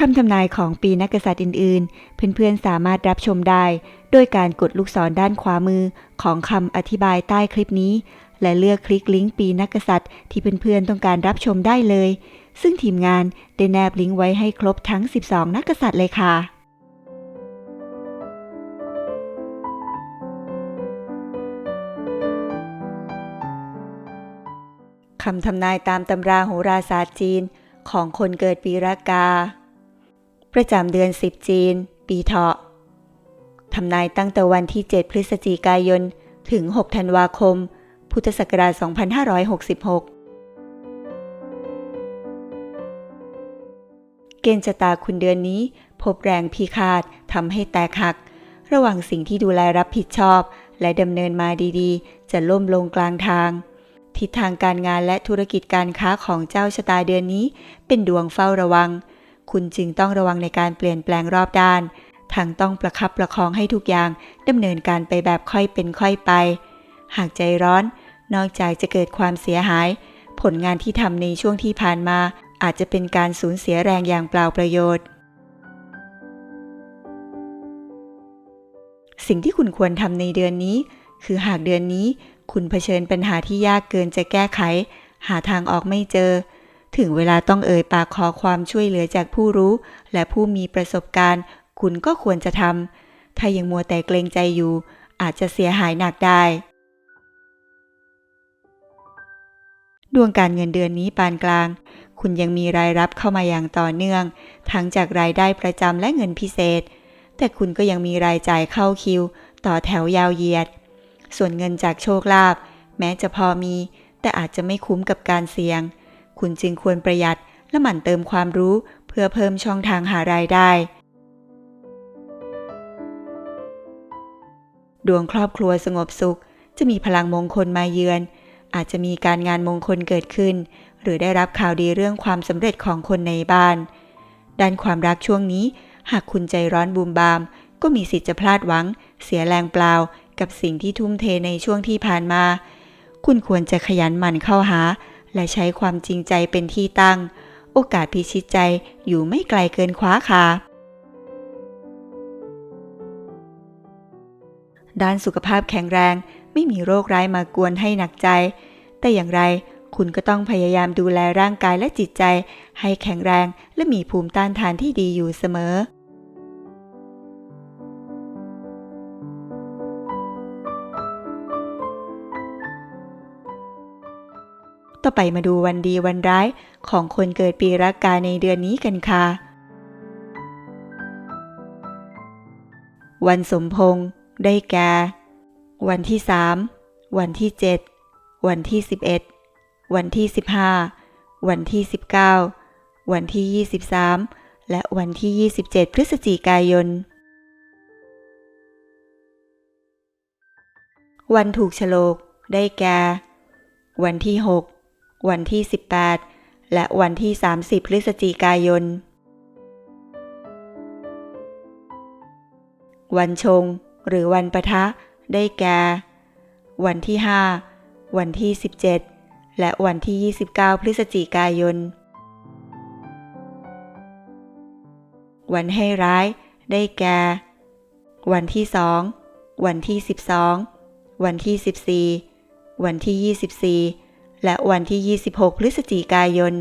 คำทำนายของปีนักกษัตริย์อื่น ๆ เพื่อนๆ สามารถรับชมได้ โดยการกดลูกศรด้านขวามือของคำอธิบายใต้คลิปนี้ และเลือกคลิกลิงก์ปีนักกษัตริย์ที่เพื่อนๆ ต้องการรับชมได้เลย ซึ่งทีมงานได้แนบลิงก์ไว้ให้ครบทั้ง 12 นักกษัตริย์เลยค่ะคำทำนายตามตำราโหราศาสตร์จีนของคนเกิดปีรากา ประจำเดือน10จีน ปีเถาะทำนายตั้งแต่วันที่ 7 พฤศจิกายน ถึง 6 ธันวาคม พุทธศักราช 2566 เกณฑ์ชะตาคุณเดือนนี้ พบแรงพิฆาตทำให้แตกหัก ระหว่างสิ่งที่ดูแลรับผิดชอบ และดำเนินมาดีๆ จะล่มลงกลางทาง ทิศทางการงานและธุรกิจการค้าของเจ้าชะตาเดือนนี้ เป็นดวงเฝ้าระวัง คุณจึงต้องระวังในการเปลี่ยนแปลงรอบด้าน ทั้งต้องประคับประคองให้ทุกอย่างดำเนินการไปแบบค่อยเป็นค่อยไป หากใจร้อน นอกจากจะเกิดความเสียหาย ผลงานที่ทำในช่วงที่ผ่านมา อาจจะเป็นการสูญเสียแรงอย่างเปล่าประโยชน์ สิ่งที่คุณควรทำในเดือนนี้ คือหากเดือนนี้ คุณเผชิญปัญหาที่ยากเกินจะแก้ไข หาทางออกไม่เจอ ถึงเวลาต้องเอ่ยปากขอความช่วยเหลือจากผู้รู้ และผู้มีประสบการณ์ คุณก็ควรจะทำถ้ายังมัวแต่เกรงใจอยู่ อาจจะเสียหายหนักได้ ดวงการเงินเดือนนี้ปานกลาง คุณยังมีรายรับเข้ามาอย่างต่อเนื่อง ทั้งจากรายได้ประจำและเงินพิเศษ แต่คุณก็ยังมีรายจ่ายเข้าคิว ต่อแถวยาวเหยียด ส่วนเงินจากโชคลาภแม้จะพอมี แต่อาจจะไม่คุ้มกับการเสี่ยง คุณจึงควรประหยัดและหมั่นเติมความรู้เพื่อเพิ่มช่องทางหารายได้ ดวงครอบครัวสงบสุข จะมีพลังมงคลมาเยือน อาจจะมีการงานมงคลเกิดขึ้น หรือได้รับข่าวดีเรื่องความสำเร็จของคนในบ้าน ด้านความรักช่วงนี้ หากคุณใจร้อนบูมบาม ก็มีสิทธิ์จะพลาดหวัง เสียแรงเปล่า กับสิ่งที่ทุ่มเทในช่วงที่ผ่านมา คุณควรจะขยันหมั่นเข้าหา และใช้ความจริงใจเป็นที่ตั้ง โอกาสพิชิตใจอยู่ไม่ไกลเกินคว้าค่ะด้านสุขภาพแข็งแรง ไม่มีโรคร้ายมากวนให้หนักใจ แต่อย่างไรคุณก็ต้องพยายามดูแลร่างกายและจิตใจ ให้แข็งแรงและมีภูมิต้านทานที่ดีอยู่เสมอ ต่อไปมาดูวันดีวันร้ายของคนเกิดปีรักกาในเดือนนี้กันค่ะ วันสมพงษ์ได้แก่ วันที่3วันที่7วันที่11วันที่15วันที่19วันที่23และวันที่ 27 พฤศจิกายน วันถูกฉลก ได้แก่ วันที่ 6 วันที่ 18 และวันที่ 30 พฤศจิกายน วันชง หรือวันปะทะ ได้แก่ วันที่ 5 วันที่ 17 และวันที่ 29 พฤศจิกายน วันให้ร้าย ได้แก่ วันที่2วันที่ 12 วันที่ 14 วันที่ 24 และวันที่ 26 พฤศจิกายน